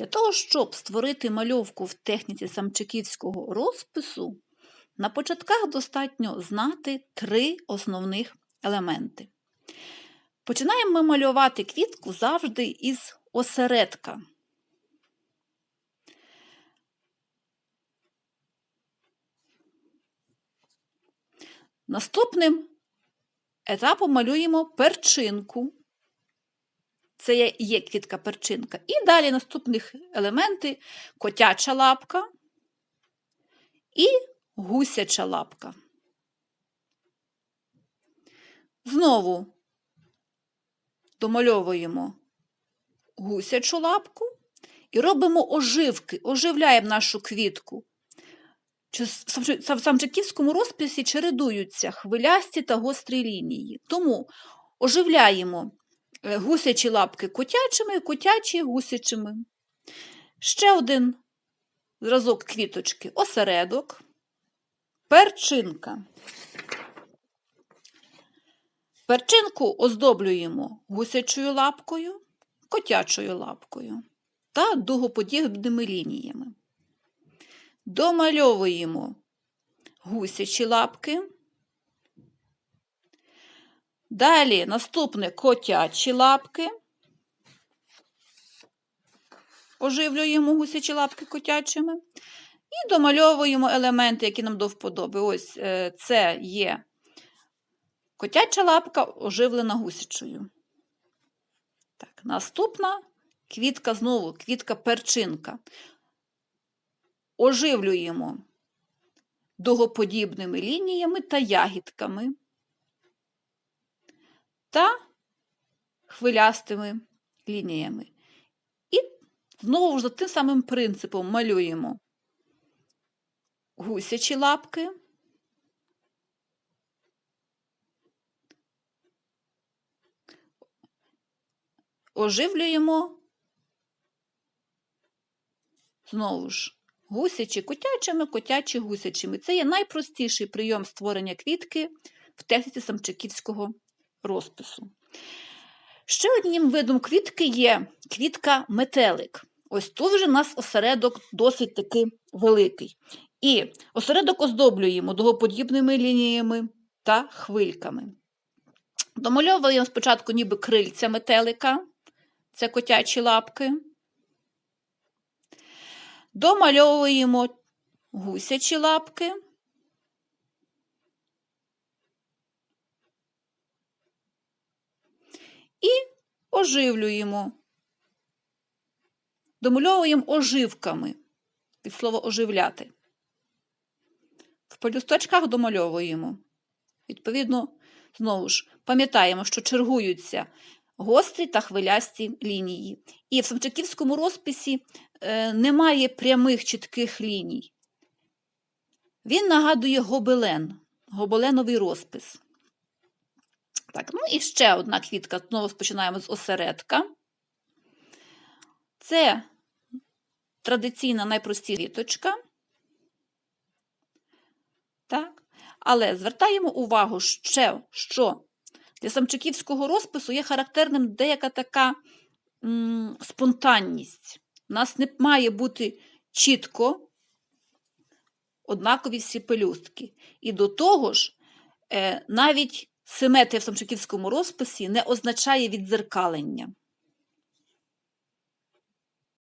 Для того, щоб створити мальовку в техніці самчиківського розпису, на початках достатньо знати три основних елементи. Починаємо ми малювати квітку завжди із осередка. Наступним етапом малюємо перчинку. Це є- квітка перчинка. І далі наступних елементи котяча лапка і гусяча лапка. Знову домальовуємо гусячу лапку і робимо оживки, оживляємо нашу квітку. В самчиківському розписі чередуються хвилясті та гострі лінії. Тому оживляємо гусячі лапки котячими, котячі гусячими. Ще один зразок квіточки осередок, перчинка. Перчинку оздоблюємо гусячою лапкою, котячою лапкою та дугоподібними лініями. Домальовуємо гусячі лапки. Далі наступне котячі лапки. Оживлюємо гусячі лапки котячими. І домальовуємо елементи, які нам до вподоби. Ось е, це є котяча лапка, оживлена гусячою. Так, наступна квітка знову, квітка перчинка. Оживлюємо дугоподібними лініями та ягідками та хвилястими лініями. І знову ж за тим самим принципом малюємо гусячі лапки, оживлюємо знову ж гусячі котячими, котячі гусячими. Це є найпростіший прийом створення квітки в техніці самчиківського розпису. Ще одним видом квітки є квітка метелик. Ось тут вже у нас осередок досить таки великий. І осередок оздоблюємо дугоподібними лініями та хвильками. Домальовуємо спочатку ніби крильця метелика, це котячі лапки. Домальовуємо гусячі лапки. І оживлюємо. Домальовуємо оживками. Від слова оживляти. В пелюсточках домальовуємо. Відповідно, знову ж, пам'ятаємо, що чергуються гострі та хвилясті лінії. І в самчаківському розписі е, немає прямих чітких ліній. Він нагадує гобелен, гобеленовий розпис. Так, ну і ще одна квітка. Знову починаємо з осередка. Це традиційна найпростіша квіточка. Так. Але звертаємо увагу ще, що для самчиківського розпису є характерним деяка така м, спонтанність. У нас не має бути чітко однакові всі пелюстки. І до того ж, е, навіть симетрія в самчиківському розписі не означає віддзеркалення.